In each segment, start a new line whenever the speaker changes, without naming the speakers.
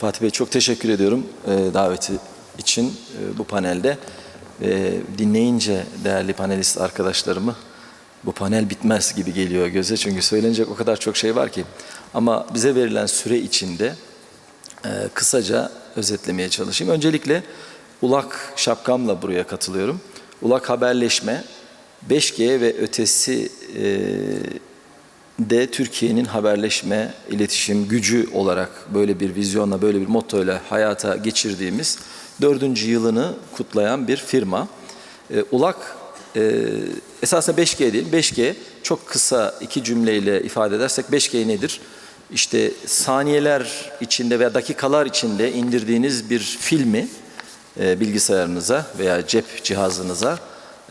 Fatih Bey çok teşekkür ediyorum e, daveti için e, bu panelde. E, dinleyince değerli panelist arkadaşlarımı bu panel bitmez gibi geliyor göze. Çünkü söylenecek o kadar çok şey var ki. Ama bize verilen süre içinde kısaca özetlemeye çalışayım. Öncelikle ulak şapkamla buraya katılıyorum. Ulak haberleşme 5G ve ötesi de Türkiye'nin haberleşme, iletişim gücü olarak böyle bir vizyonla, böyle bir mottoyla hayata geçirdiğimiz dördüncü yılını kutlayan bir firma. E, Ulak e, esasında 5G değil, 5G çok kısa iki cümleyle ifade edersek 5G nedir? İşte saniyeler içinde veya dakikalar içinde indirdiğiniz bir filmi e, bilgisayarınıza veya cep cihazınıza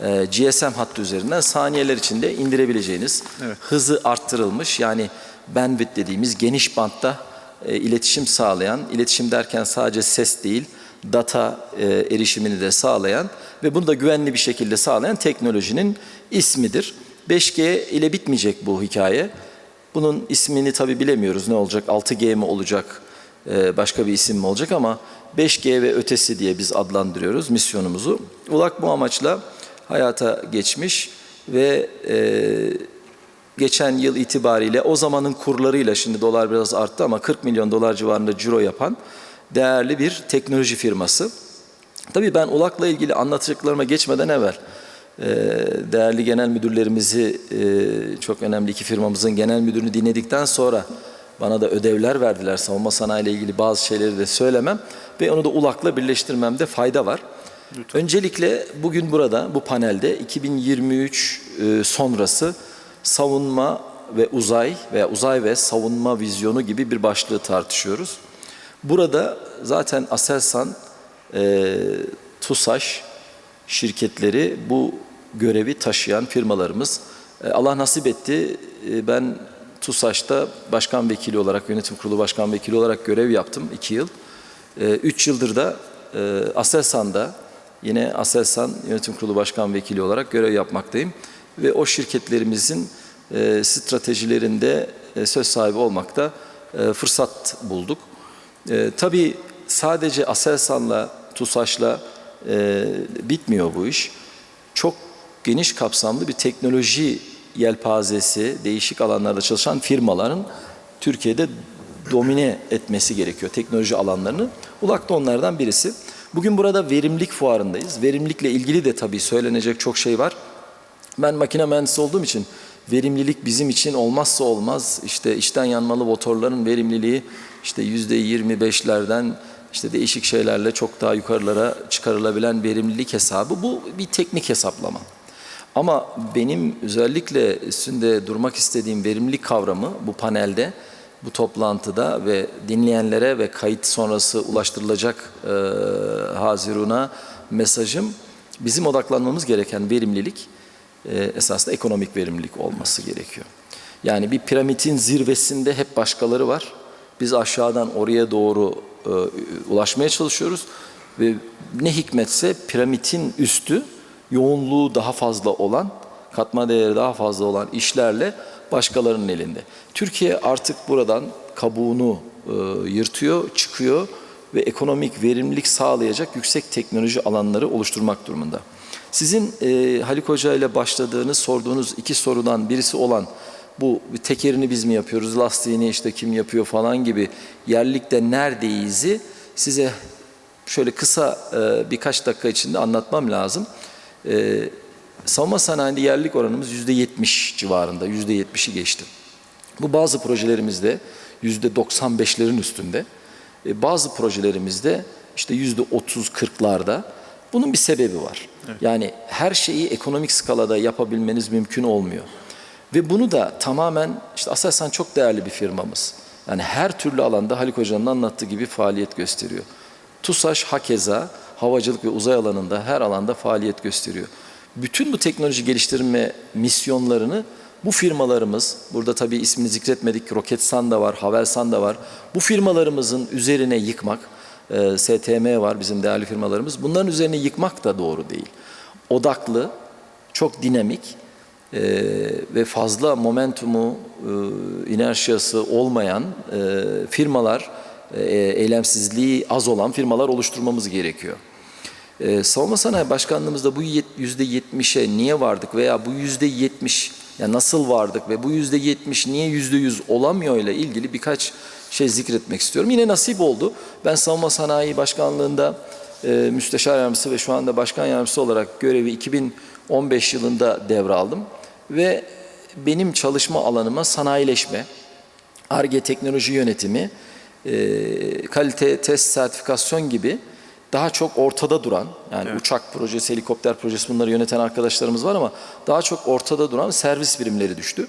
e, GSM hattı üzerinden saniyeler içinde indirebileceğiniz hızı arttırılmış yani bandwidth dediğimiz geniş bantta e, iletişim sağlayan, iletişim derken sadece ses değil data e, erişimini de sağlayan ve bunu da güvenli bir şekilde sağlayan teknolojinin ismidir. 5G ile bitmeyecek bu hikaye. Bunun ismini tabi bilemiyoruz ne olacak 6G mi olacak e, başka bir isim mi olacak ama 5G ve ötesi diye biz adlandırıyoruz misyonumuzu. ULAK bu amaçla hayata geçmiş ve e, geçen yıl itibariyle o zamanın kurlarıyla şimdi dolar biraz arttı ama 40 milyon dolar civarında ciro yapan değerli bir teknoloji firması. Tabii ben ULAK'la ilgili anlatacaklarıma geçmeden evvel e, değerli genel müdürlerimizi e, çok önemli iki firmamızın genel müdürünü dinledikten sonra bana da ödevler verdiler savunma sanayi ile ilgili bazı şeyleri de söylemem ve onu da ULAK'la birleştirmemde fayda var. Öncelikle bugün burada bu panelde 2023 e, sonrası savunma ve uzay veya uzay ve savunma vizyonu gibi bir başlığı tartışıyoruz. Burada zaten Aselsan, e, TUSAŞ şirketleri bu görevi taşıyan firmalarımız. E, Allah nasip etti e, ben TUSAŞ'ta başkan vekili olarak, yönetim kurulu başkan vekili olarak görev yaptım iki yıl. E, üç yıldır da e, Aselsan'da yine Aselsan yönetim kurulu başkan vekili olarak görev yapmaktayım. Ve o şirketlerimizin e, stratejilerinde e, söz sahibi olmakta e, fırsat bulduk. E, tabii sadece Aselsan'la, TUSAŞ'la e, bitmiyor bu iş. Çok geniş kapsamlı bir teknoloji yelpazesi, değişik alanlarda çalışan firmaların Türkiye'de domine etmesi gerekiyor teknoloji alanlarını. Ulak da onlardan birisi. Bugün burada verimlilik fuarındayız. Verimlilikle ilgili de tabii söylenecek çok şey var. Ben makine mühendisi olduğum için verimlilik bizim için olmazsa olmaz. İşte içten yanmalı motorların verimliliği işte yüzde 25'lerden işte değişik şeylerle çok daha yukarılara çıkarılabilen verimlilik hesabı. Bu bir teknik hesaplama. Ama benim özellikle üstünde durmak istediğim verimlilik kavramı bu panelde, bu toplantıda ve dinleyenlere ve kayıt sonrası ulaştırılacak e, Hazirun'a mesajım bizim odaklanmamız gereken verimlilik e, esasında ekonomik verimlilik olması gerekiyor. Yani bir piramidin zirvesinde hep başkaları var. Biz aşağıdan oraya doğru e, ulaşmaya çalışıyoruz ve ne hikmetse piramidin üstü yoğunluğu daha fazla olan, katma değeri daha fazla olan işlerle başkalarının elinde. Türkiye artık buradan kabuğunu e, yırtıyor, çıkıyor ve ekonomik verimlilik sağlayacak yüksek teknoloji alanları oluşturmak durumunda. Sizin e, Haluk Hoca ile başladığınız, sorduğunuz iki sorudan birisi olan bu tekerini biz mi yapıyoruz, lastiğini işte kim yapıyor falan gibi yerlikte neredeyiz'i size şöyle kısa e, birkaç dakika içinde anlatmam lazım. E, savunma sanayinde yerlilik oranımız yüzde yetmiş civarında, yüzde yetmişi geçti. Bu bazı projelerimizde yüzde 95'lerin üstünde, e, bazı projelerimizde işte yüzde 30-40'larda. Bunun bir sebebi var. Evet. Yani her şeyi ekonomik skalada yapabilmeniz mümkün olmuyor. Ve bunu da tamamen işte Aselsan çok değerli bir firmamız. Yani her türlü alanda Haluk Hoca'nın anlattığı gibi faaliyet gösteriyor. TUSAŞ hakeza havacılık ve uzay alanında her alanda faaliyet gösteriyor. Bütün bu teknoloji geliştirme misyonlarını bu firmalarımız, burada tabii ismini zikretmedik, Roketsan da var, Havelsan da var. Bu firmalarımızın üzerine yıkmak, e, STM var bizim değerli firmalarımız. Bunların üzerine yıkmak da doğru değil. Odaklı, çok dinamik e, ve fazla momentumu, e, inerşiyası olmayan e, firmalar e, eylemsizliği az olan firmalar oluşturmamız gerekiyor. Ee, Savunma Sanayi Başkanlığımızda bu yüzde yetmişe niye vardık veya bu yüzde yetmiş ya nasıl vardık ve bu yüzde yetmiş niye yüzde yüz olamıyor ile ilgili birkaç şey zikretmek istiyorum. Yine nasip oldu. Ben Savunma Sanayi Başkanlığında e, müsteşar yardımcısı ve şu anda başkan yardımcısı olarak görevi 2015 yılında devraldım ve benim çalışma alanıma sanayileşme, ARGE teknoloji yönetimi, e, kalite test sertifikasyon gibi daha çok ortada duran, yani uçak projesi, helikopter projesi bunları yöneten arkadaşlarımız var ama daha çok ortada duran servis birimleri düştü.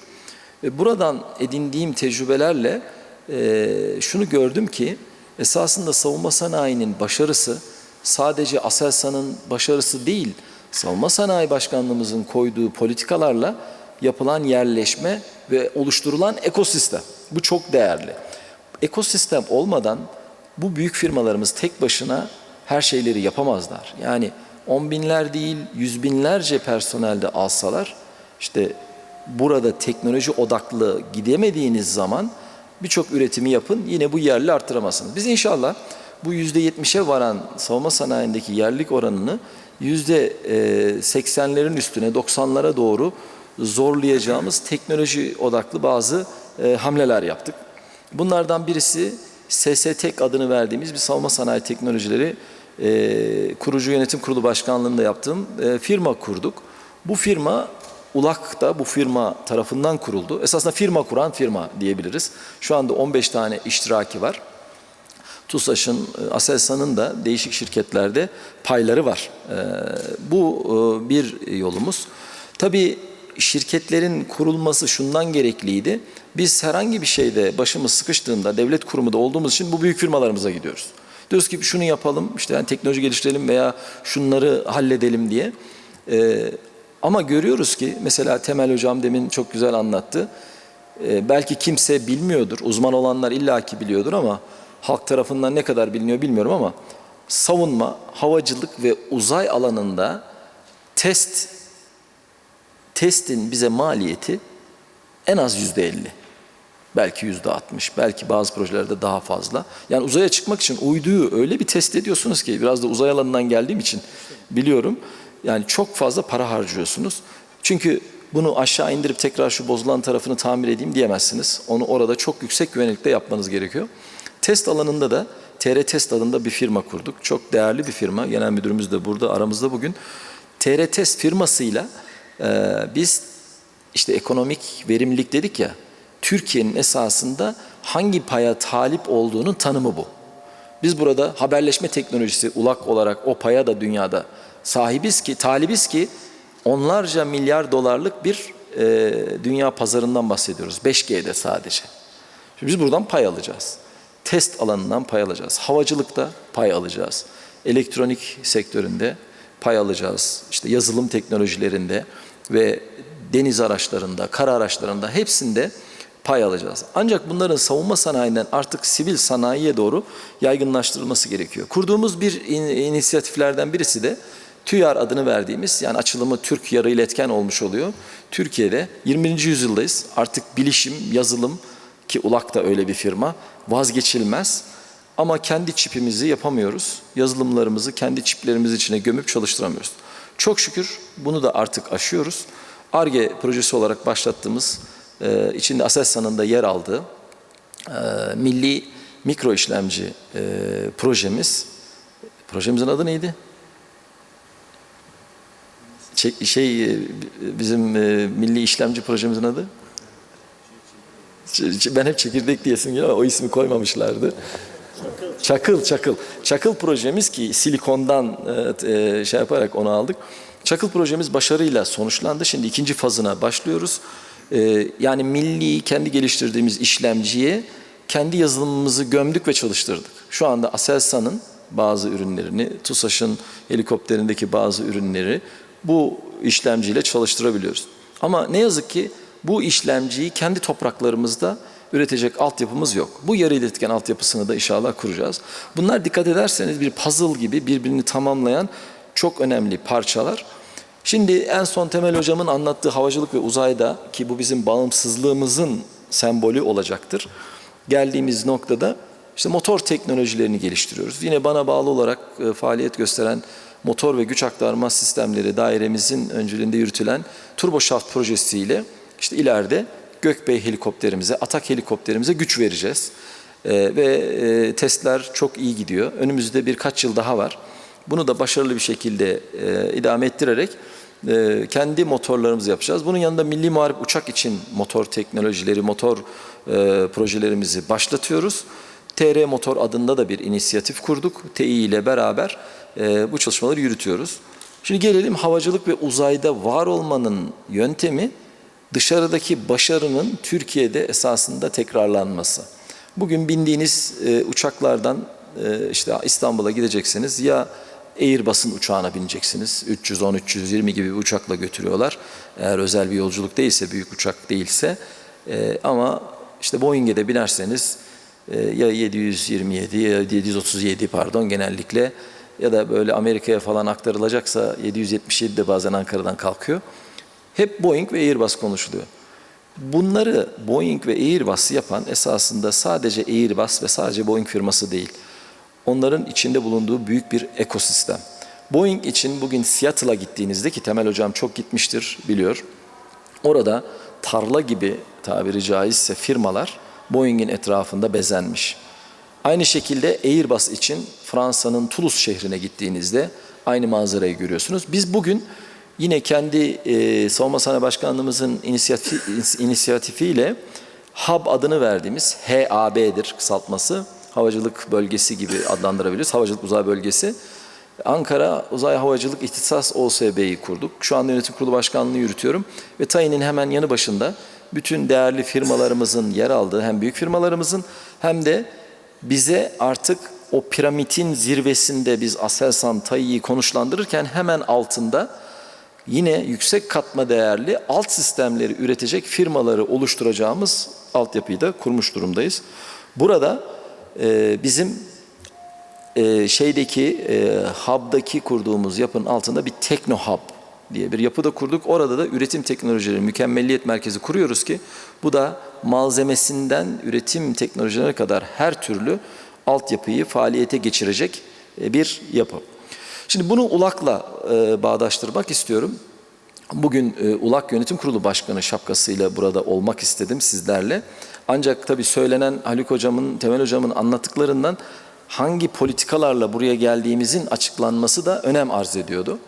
Ve buradan edindiğim tecrübelerle e, şunu gördüm ki esasında savunma sanayinin başarısı sadece Aselsan'ın başarısı değil, savunma sanayi başkanlığımızın koyduğu politikalarla yapılan yerleşme ve oluşturulan ekosistem. Bu çok değerli. Ekosistem olmadan bu büyük firmalarımız tek başına her şeyleri yapamazlar. Yani on binler değil, yüz binlerce personelde alsalar, işte burada teknoloji odaklı gidemediğiniz zaman birçok üretimi yapın, yine bu yerli arttıramazsınız. Biz inşallah bu yüzde yetmişe varan savunma sanayindeki yerlik oranını yüzde e, seksenlerin üstüne, 90'lara doğru zorlayacağımız teknoloji odaklı bazı e, hamleler yaptık. Bunlardan birisi SSTEK adını verdiğimiz bir savunma sanayi teknolojileri e, kurucu yönetim kurulu başkanlığında yaptığım e, firma kurduk. Bu firma ULAK'ta bu firma tarafından kuruldu. Esasında firma kuran firma diyebiliriz. Şu anda 15 tane iştiraki var. TUSAŞ'ın, e, Aselsan'ın da değişik şirketlerde payları var. E, Bu e, bir yolumuz. Tabii şirketlerin kurulması şundan gerekliydi. Biz herhangi bir şeyde başımız sıkıştığında devlet kurumu da olduğumuz için bu büyük firmalarımıza gidiyoruz. Diyoruz ki şunu yapalım, işte yani teknoloji geliştirelim veya şunları halledelim diye. Ee, ama görüyoruz ki mesela Temel Hocam demin çok güzel anlattı. Ee, belki kimse bilmiyordur, uzman olanlar illaki biliyordur ama halk tarafından ne kadar biliniyor bilmiyorum ama savunma, havacılık ve uzay alanında test testin bize maliyeti en az yüzde elli. Belki yüzde altmış, belki bazı projelerde daha fazla. Yani uzaya çıkmak için uyduyu öyle bir test ediyorsunuz ki biraz da uzay alanından geldiğim için biliyorum. Yani çok fazla para harcıyorsunuz. Çünkü bunu aşağı indirip tekrar şu bozulan tarafını tamir edeyim diyemezsiniz. Onu orada çok yüksek güvenlikte yapmanız gerekiyor. Test alanında da TR Test adında bir firma kurduk. Çok değerli bir firma. Genel müdürümüz de burada aramızda bugün. TR Test firmasıyla e, biz işte ekonomik verimlilik dedik ya. Türkiye'nin esasında hangi paya talip olduğunun tanımı bu. Biz burada haberleşme teknolojisi ulak olarak o paya da dünyada sahibiz ki, talibiz ki onlarca milyar dolarlık bir e, dünya pazarından bahsediyoruz. 5G'de sadece. Şimdi biz buradan pay alacağız. Test alanından pay alacağız. Havacılıkta pay alacağız. Elektronik sektöründe pay alacağız. İşte yazılım teknolojilerinde ve deniz araçlarında, kara araçlarında hepsinde pay alacağız. Ancak bunların savunma sanayinden artık sivil sanayiye doğru yaygınlaştırılması gerekiyor. Kurduğumuz bir in- inisiyatiflerden birisi de TÜYAR adını verdiğimiz yani açılımı Türk Yarı İletken olmuş oluyor. Türkiye'de 20. yüzyıldayız. Artık bilişim, yazılım ki ULAK da öyle bir firma vazgeçilmez. Ama kendi çipimizi yapamıyoruz. Yazılımlarımızı kendi çiplerimiz içine gömüp çalıştıramıyoruz. Çok şükür bunu da artık aşıyoruz. ARGE projesi olarak başlattığımız, e, içinde Aselsan'ın da yer aldığı e, milli mikro işlemci e, projemiz. Projemizin adı neydi? Çek- şey e, bizim e, milli işlemci projemizin adı? Ben hep çekirdek diyesim geliyor ama o ismi koymamışlardı. Çakıl, çakıl. Çakıl projemiz ki silikondan şey yaparak onu aldık. Çakıl projemiz başarıyla sonuçlandı. Şimdi ikinci fazına başlıyoruz. E, yani milli kendi geliştirdiğimiz işlemciye kendi yazılımımızı gömdük ve çalıştırdık. Şu anda Aselsan'ın bazı ürünlerini, TUSAŞ'ın helikopterindeki bazı ürünleri bu işlemciyle çalıştırabiliyoruz. Ama ne yazık ki bu işlemciyi kendi topraklarımızda üretecek altyapımız yok. Bu yarı iletken altyapısını da inşallah kuracağız. Bunlar dikkat ederseniz bir puzzle gibi birbirini tamamlayan çok önemli parçalar. Şimdi en son Temel Hocam'ın anlattığı havacılık ve uzayda ki bu bizim bağımsızlığımızın sembolü olacaktır. Geldiğimiz noktada işte motor teknolojilerini geliştiriyoruz. Yine bana bağlı olarak e, faaliyet gösteren motor ve güç aktarma sistemleri dairemizin öncülüğünde yürütülen TurboShaft projesiyle işte ileride Gökbey helikopterimize, Atak helikopterimize güç vereceğiz. Ee, ve e, testler çok iyi gidiyor. Önümüzde birkaç yıl daha var. Bunu da başarılı bir şekilde e, idame ettirerek e, kendi motorlarımızı yapacağız. Bunun yanında Milli Muharip Uçak için motor teknolojileri, motor e, projelerimizi başlatıyoruz. TR Motor adında da bir inisiyatif kurduk. Tİ ile beraber e, bu çalışmaları yürütüyoruz. Şimdi gelelim havacılık ve uzayda var olmanın yöntemi dışarıdaki başarının Türkiye'de esasında tekrarlanması. Bugün bindiğiniz e, uçaklardan e, işte İstanbul'a gideceksiniz ya Airbus'un uçağına bineceksiniz. 310-320 gibi bir uçakla götürüyorlar. Eğer özel bir yolculuk değilse, büyük uçak değilse. E, ama işte Boeing'e de binerseniz e, ya 727 ya 737 pardon genellikle ya da böyle Amerika'ya falan aktarılacaksa 777 de bazen Ankara'dan kalkıyor. Hep Boeing ve Airbus konuşuluyor. Bunları Boeing ve Airbus yapan esasında sadece Airbus ve sadece Boeing firması değil. Onların içinde bulunduğu büyük bir ekosistem. Boeing için bugün Seattle'a gittiğinizde ki Temel Hocam çok gitmiştir biliyor. Orada tarla gibi tabiri caizse firmalar Boeing'in etrafında bezenmiş. Aynı şekilde Airbus için Fransa'nın Toulouse şehrine gittiğinizde aynı manzarayı görüyorsunuz. Biz bugün yine kendi e, Savunma Sanayi Başkanlığımızın inisiyatif, inisiyatifiyle HAB adını verdiğimiz HAB'dir kısaltması. Havacılık Bölgesi gibi adlandırabiliriz. Havacılık Uzay Bölgesi. Ankara Uzay Havacılık İhtisas OSB'yi kurduk. Şu anda yönetim kurulu başkanlığını yürütüyorum. Ve TAİ'nin hemen yanı başında bütün değerli firmalarımızın yer aldığı hem büyük firmalarımızın hem de bize artık o piramidin zirvesinde biz Aselsan TAİ'yi konuşlandırırken hemen altında yine yüksek katma değerli alt sistemleri üretecek firmaları oluşturacağımız altyapıyı da kurmuş durumdayız. Burada e, bizim e, şeydeki e, hub'daki kurduğumuz yapının altında bir tekno hub diye bir yapı da kurduk. Orada da üretim teknolojileri mükemmelliyet merkezi kuruyoruz ki bu da malzemesinden üretim teknolojilerine kadar her türlü altyapıyı faaliyete geçirecek e, bir yapı. Şimdi bunu ULAK'la e, bağdaştırmak istiyorum. Bugün e, ULAK Yönetim Kurulu Başkanı şapkasıyla burada olmak istedim sizlerle. Ancak tabii söylenen Haluk Hocam'ın, Temel Hocam'ın anlattıklarından hangi politikalarla buraya geldiğimizin açıklanması da önem arz ediyordu.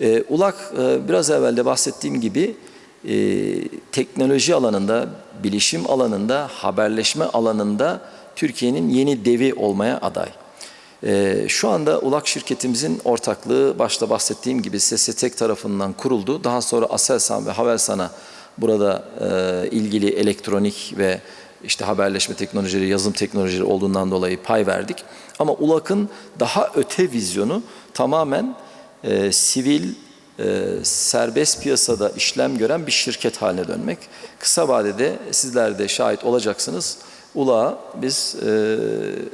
E, ULAK e, biraz evvel de bahsettiğim gibi e, teknoloji alanında, bilişim alanında, haberleşme alanında Türkiye'nin yeni devi olmaya aday. E, şu anda ULAK şirketimizin ortaklığı başta bahsettiğim gibi SSTEK tarafından kuruldu. Daha sonra Aselsan ve Havelsan'a burada e, ilgili elektronik ve işte haberleşme teknolojileri, yazılım teknolojileri olduğundan dolayı pay verdik. Ama ULAK'ın daha öte vizyonu tamamen e, sivil, e, serbest piyasada işlem gören bir şirket haline dönmek. Kısa vadede sizler de şahit olacaksınız. ULAK'ı biz e,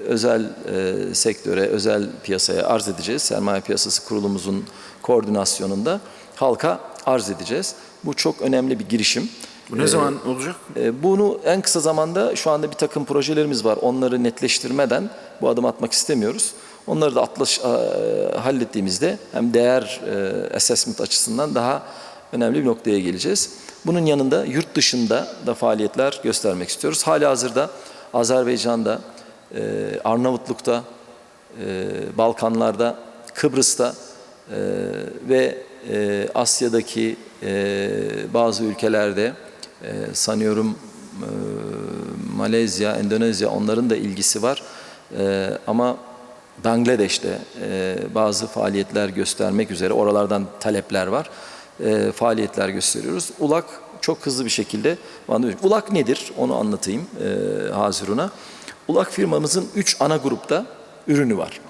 özel e, sektöre, özel piyasaya arz edeceğiz. Sermaye Piyasası Kurulumuzun koordinasyonunda halka arz edeceğiz. Bu çok önemli bir girişim.
Bu ne zaman olacak?
E, Bunu en kısa zamanda şu anda bir takım projelerimiz var. Onları netleştirmeden bu adım atmak istemiyoruz. Onları da atlaş, e, hallettiğimizde hem değer e, assessment açısından daha önemli bir noktaya geleceğiz. Bunun yanında yurt dışında da faaliyetler göstermek istiyoruz. Hali hazırda Azerbaycan'da, e, Arnavutluk'ta, e, Balkanlar'da, Kıbrıs'ta e, ve e, Asya'daki e, bazı ülkelerde e, sanıyorum e, Malezya, Endonezya onların da ilgisi var. E, ama Bangladeş'te e, bazı faaliyetler göstermek üzere oralardan talepler var. Faaliyetler gösteriyoruz. ULAK çok hızlı bir şekilde ULAK nedir? Onu anlatayım Hazirun'a. ULAK firmamızın 3 ana grupta ürünü var.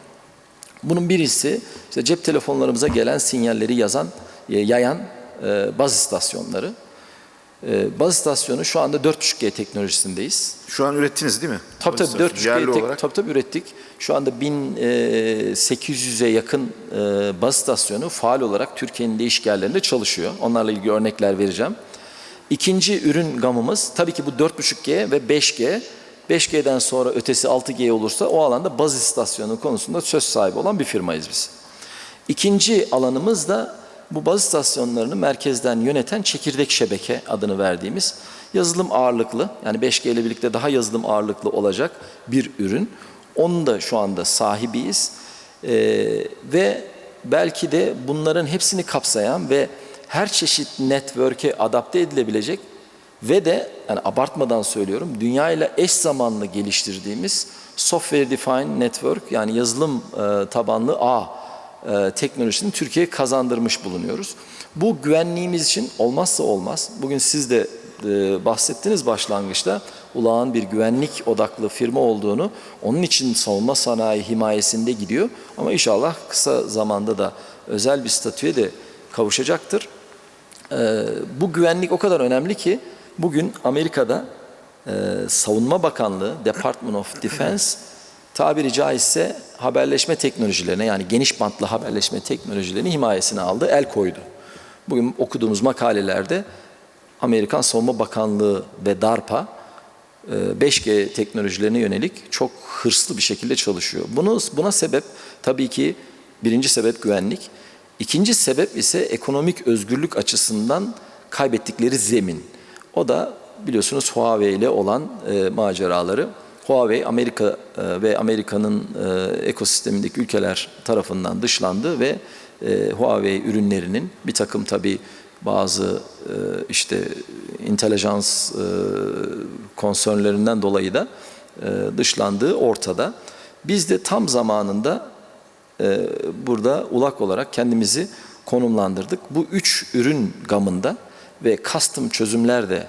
Bunun birisi işte cep telefonlarımıza gelen sinyalleri yazan, yayan e, baz istasyonları. E, baz istasyonu şu anda 4.5G teknolojisindeyiz.
Şu an ürettiniz değil mi?
Tabii tabii
Yerli
4.5G tek,
olarak.
tabii tabii ürettik. Şu anda 1800'e yakın e, baz istasyonu faal olarak Türkiye'nin değişik yerlerinde çalışıyor. Onlarla ilgili örnekler vereceğim. İkinci ürün gamımız tabii ki bu 4.5G ve 5G 5G'den sonra ötesi 6G olursa o alanda baz istasyonu konusunda söz sahibi olan bir firmayız biz. İkinci alanımız da bu baz istasyonlarını merkezden yöneten çekirdek şebeke adını verdiğimiz yazılım ağırlıklı yani 5G ile birlikte daha yazılım ağırlıklı olacak bir ürün. Onun da şu anda sahibiyiz. Ee, ve belki de bunların hepsini kapsayan ve her çeşit network'e adapte edilebilecek ve de yani abartmadan söylüyorum dünya ile eş zamanlı geliştirdiğimiz software defined network yani yazılım e, tabanlı ağ e, teknolojisini Türkiye'ye kazandırmış bulunuyoruz. Bu güvenliğimiz için olmazsa olmaz. Bugün siz de e, bahsettiniz başlangıçta ulağın bir güvenlik odaklı firma olduğunu onun için savunma sanayi himayesinde gidiyor ama inşallah kısa zamanda da özel bir statüye de kavuşacaktır. Ee, bu güvenlik o kadar önemli ki bugün Amerika'da e, Savunma Bakanlığı, Department of Defense tabiri caizse haberleşme teknolojilerine yani geniş bantlı haberleşme teknolojilerini himayesine aldı, el koydu. Bugün okuduğumuz makalelerde Amerikan Savunma Bakanlığı ve DARPA e, 5G teknolojilerine yönelik çok hırslı bir şekilde çalışıyor. Bunu, buna sebep tabii ki birinci sebep güvenlik. İkinci sebep ise ekonomik özgürlük açısından kaybettikleri zemin. O da biliyorsunuz Huawei ile olan e, maceraları. Huawei Amerika e, ve Amerika'nın e, ekosistemindeki ülkeler tarafından dışlandı ve e, Huawei ürünlerinin bir takım tabii bazı işte intelligence konsörlerinden dolayı da dışlandığı ortada. Biz de tam zamanında burada ulak olarak kendimizi konumlandırdık. Bu üç ürün gamında ve custom çözümler de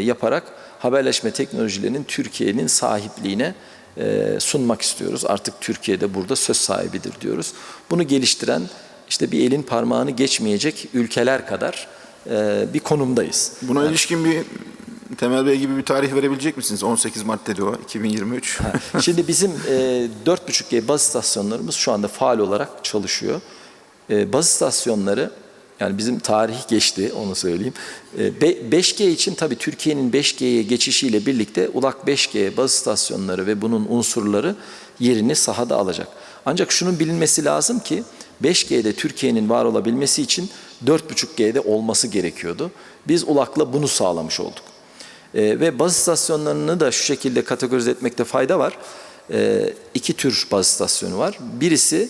yaparak haberleşme teknolojilerinin Türkiye'nin sahipliğine e, sunmak istiyoruz. Artık Türkiye'de burada söz sahibidir diyoruz. Bunu geliştiren işte bir elin parmağını geçmeyecek ülkeler kadar e, bir konumdayız.
Buna ilişkin bir Temel Bey gibi bir tarih verebilecek misiniz? 18 Mart dedi o, 2023.
Şimdi bizim e, 4.5G baz istasyonlarımız şu anda faal olarak çalışıyor. E, baz istasyonları yani bizim tarih geçti onu söyleyeyim. E, be- 5G için tabii Türkiye'nin 5G'ye geçişiyle birlikte ULAK 5G baz istasyonları ve bunun unsurları yerini sahada alacak. Ancak şunun bilinmesi lazım ki 5G'de Türkiye'nin var olabilmesi için 4.5G'de olması gerekiyordu. Biz ULAK'la bunu sağlamış olduk. E, ve baz istasyonlarını da şu şekilde kategorize etmekte fayda var. E, iki tür baz istasyonu var. Birisi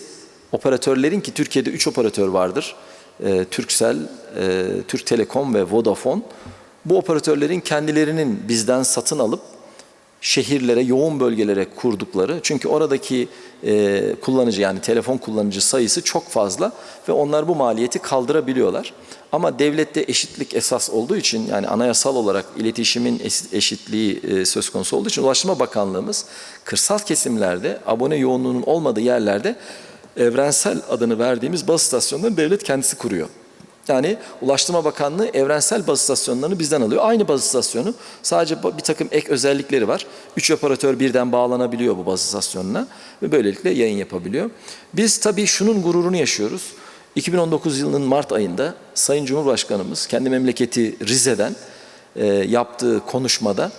operatörlerin ki Türkiye'de üç operatör vardır. E, Turkcell, e, Türk Telekom ve Vodafone. Bu operatörlerin kendilerinin bizden satın alıp şehirlere, yoğun bölgelere kurdukları. Çünkü oradaki e, kullanıcı yani telefon kullanıcı sayısı çok fazla ve onlar bu maliyeti kaldırabiliyorlar. Ama devlette eşitlik esas olduğu için yani anayasal olarak iletişimin eş- eşitliği e, söz konusu olduğu için Ulaştırma Bakanlığımız kırsal kesimlerde abone yoğunluğunun olmadığı yerlerde evrensel adını verdiğimiz baz istasyonlarını devlet kendisi kuruyor. Yani Ulaştırma Bakanlığı evrensel baz istasyonlarını bizden alıyor. Aynı baz istasyonu sadece bir takım ek özellikleri var. Üç operatör birden bağlanabiliyor bu baz istasyonuna ve böylelikle yayın yapabiliyor. Biz tabii şunun gururunu yaşıyoruz. 2019 yılının Mart ayında Sayın Cumhurbaşkanımız kendi memleketi Rize'den e, yaptığı konuşmada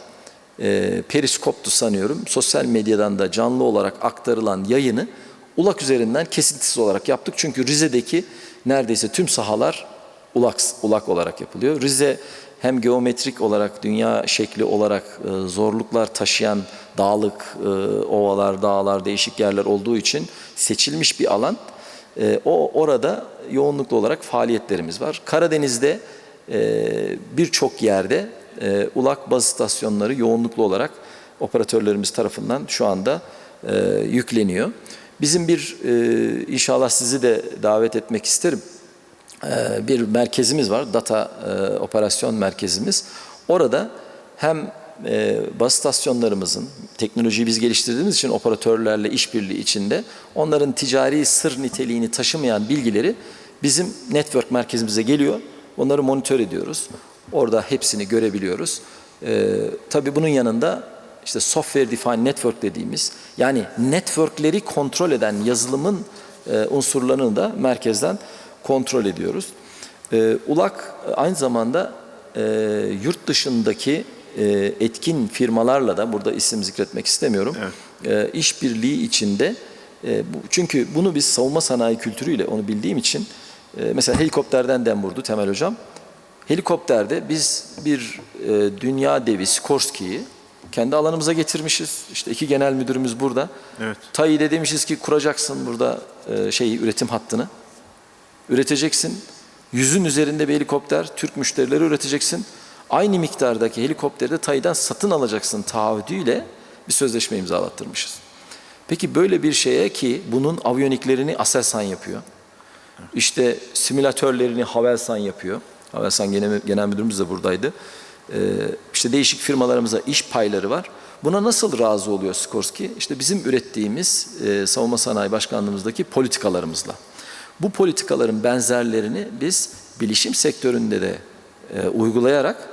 e, periskoptu sanıyorum. Sosyal medyadan da canlı olarak aktarılan yayını ulak üzerinden kesintisiz olarak yaptık. Çünkü Rize'deki neredeyse tüm sahalar ulak, ulak olarak yapılıyor. Rize hem geometrik olarak, dünya şekli olarak e, zorluklar taşıyan dağlık, e, ovalar, dağlar, değişik yerler olduğu için seçilmiş bir alan. E, o orada yoğunluklu olarak faaliyetlerimiz var. Karadeniz'de e, birçok yerde e, ulak baz istasyonları yoğunluklu olarak operatörlerimiz tarafından şu anda e, yükleniyor. Bizim bir e, inşallah sizi de davet etmek isterim. E, bir merkezimiz var, data e, operasyon merkezimiz. Orada hem e, baz istasyonlarımızın teknolojiyi biz geliştirdiğimiz için operatörlerle işbirliği içinde onların ticari sır niteliğini taşımayan bilgileri bizim network merkezimize geliyor. Onları monitör ediyoruz. Orada hepsini görebiliyoruz. E, tabii bunun yanında işte software defined network dediğimiz yani networkleri kontrol eden yazılımın e, unsurlarını da merkezden kontrol ediyoruz. E, ULAK aynı zamanda e, yurt dışındaki e, etkin firmalarla da burada isim zikretmek istemiyorum. E, işbirliği içinde e, bu, çünkü bunu biz savunma sanayi kültürüyle onu bildiğim için e, mesela helikopterden dem vurdu Temel Hocam. Helikopterde biz bir e, dünya devi Sikorsky'yi kendi alanımıza getirmişiz. İşte iki genel müdürümüz burada.
Evet.
TAİ'de demişiz ki kuracaksın burada e, şeyi üretim hattını. Üreteceksin. Yüzün üzerinde bir helikopter Türk müşterileri üreteceksin. Aynı miktardaki helikopteri de TAİ'den satın alacaksın taahhüdüyle bir sözleşme imzalattırmışız. Peki böyle bir şeye ki bunun aviyoniklerini Aselsan yapıyor. İşte simülatörlerini Havelsan yapıyor. Havelsan Genel, Genel Müdürümüz de buradaydı. Ee, işte değişik firmalarımıza iş payları var. Buna nasıl razı oluyor Skorsky? İşte bizim ürettiğimiz e, Savunma Sanayi Başkanlığımızdaki politikalarımızla. Bu politikaların benzerlerini biz bilişim sektöründe de e, uygulayarak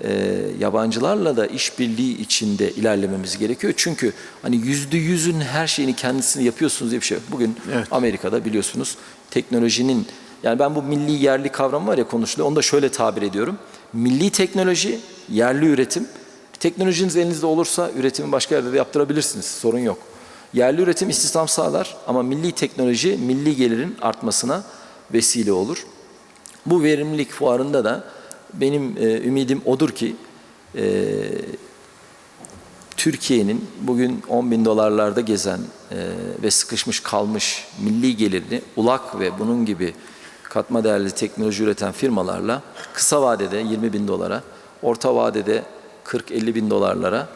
e, yabancılarla da işbirliği içinde ilerlememiz gerekiyor. Çünkü hani yüzde yüzün her şeyini kendisini yapıyorsunuz diye bir şey yok. Bugün
Evet.
Amerika'da biliyorsunuz teknolojinin yani ben bu milli yerli kavram var ya konuşuluyor onu da şöyle tabir ediyorum. Milli teknoloji, yerli üretim. Teknolojiniz elinizde olursa üretimi başka yerde de yaptırabilirsiniz. Sorun yok. Yerli üretim istihdam sağlar ama milli teknoloji milli gelirin artmasına vesile olur. Bu verimlilik fuarında da benim e, ümidim odur ki e, Türkiye'nin bugün 10 bin dolarlarda gezen e, ve sıkışmış kalmış milli gelirini ULAK ve bunun gibi katma değerli teknoloji üreten firmalarla kısa vadede 20 bin dolara, orta vadede 40-50 bin dolarlara,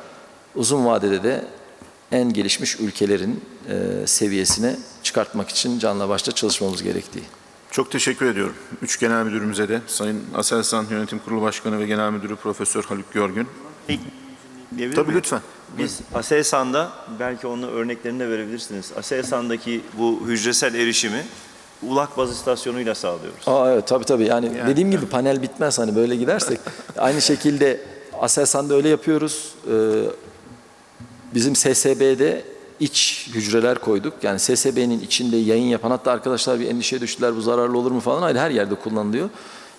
uzun vadede de en gelişmiş ülkelerin e, seviyesine çıkartmak için canla başla çalışmamız gerektiği.
Çok teşekkür ediyorum. Üç genel müdürümüze de Sayın Aselsan Yönetim Kurulu Başkanı ve Genel Müdürü Profesör Haluk Görgün.
Diyebilir
Tabii
miyim?
lütfen.
Biz Aselsan'da belki onun örneklerini de verebilirsiniz. Aselsan'daki bu hücresel erişimi ulak baz istasyonuyla sağlıyoruz.
Aa evet tabii tabii yani,
Yani,
dediğim gibi panel bitmez hani böyle gidersek. Aynı şekilde Aselsan'da öyle yapıyoruz. Ee, bizim SSB'de iç hücreler koyduk. Yani SSB'nin içinde yayın yapan hatta arkadaşlar bir endişeye düştüler bu zararlı olur mu falan. Hayır her yerde kullanılıyor.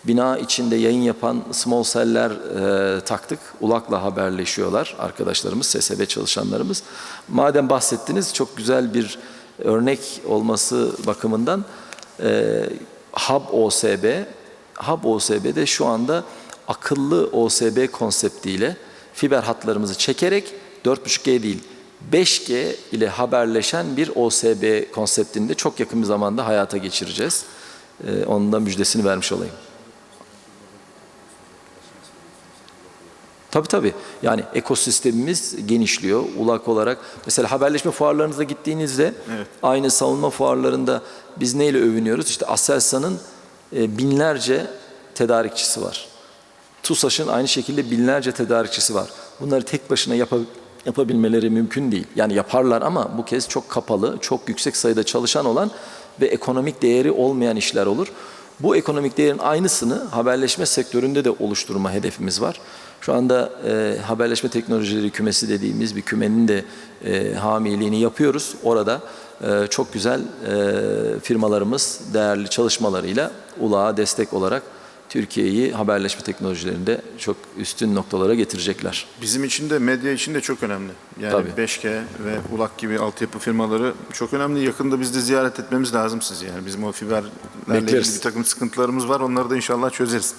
Bina içinde yayın yapan small cell'ler e, taktık. ULAK'la haberleşiyorlar arkadaşlarımız, SSB çalışanlarımız. Madem bahsettiniz çok güzel bir örnek olması bakımından e, Hub OSB, Hub OSB'de şu anda akıllı OSB konseptiyle fiber hatlarımızı çekerek 4.5G değil 5G ile haberleşen bir OSB konseptini de çok yakın bir zamanda hayata geçireceğiz. Ee, onun da müjdesini vermiş olayım. Tabii tabii. Yani ekosistemimiz genişliyor. Ulak olarak mesela haberleşme fuarlarınıza gittiğinizde
Evet.
aynı savunma fuarlarında biz neyle övünüyoruz? İşte Aselsan'ın e, binlerce tedarikçisi var. TUSAŞ'ın aynı şekilde binlerce tedarikçisi var. Bunları tek başına yapa- yapabilmeleri mümkün değil. Yani yaparlar ama bu kez çok kapalı, çok yüksek sayıda çalışan olan ve ekonomik değeri olmayan işler olur. Bu ekonomik değerin aynısını haberleşme sektöründe de oluşturma hedefimiz var. Şu anda e, haberleşme teknolojileri kümesi dediğimiz bir kümenin de e, hamiliğini yapıyoruz. Orada e, çok güzel e, firmalarımız değerli çalışmalarıyla ULA'a destek olarak Türkiye'yi haberleşme teknolojilerinde çok üstün noktalara getirecekler.
Bizim için de medya için de çok önemli. Yani
Tabii.
5G ve ULAK gibi altyapı firmaları çok önemli. Yakında biz de ziyaret etmemiz lazım sizi. Yani bizim o fiberlerle ilgili
Bekleriz.
bir takım sıkıntılarımız var. Onları da inşallah çözeriz.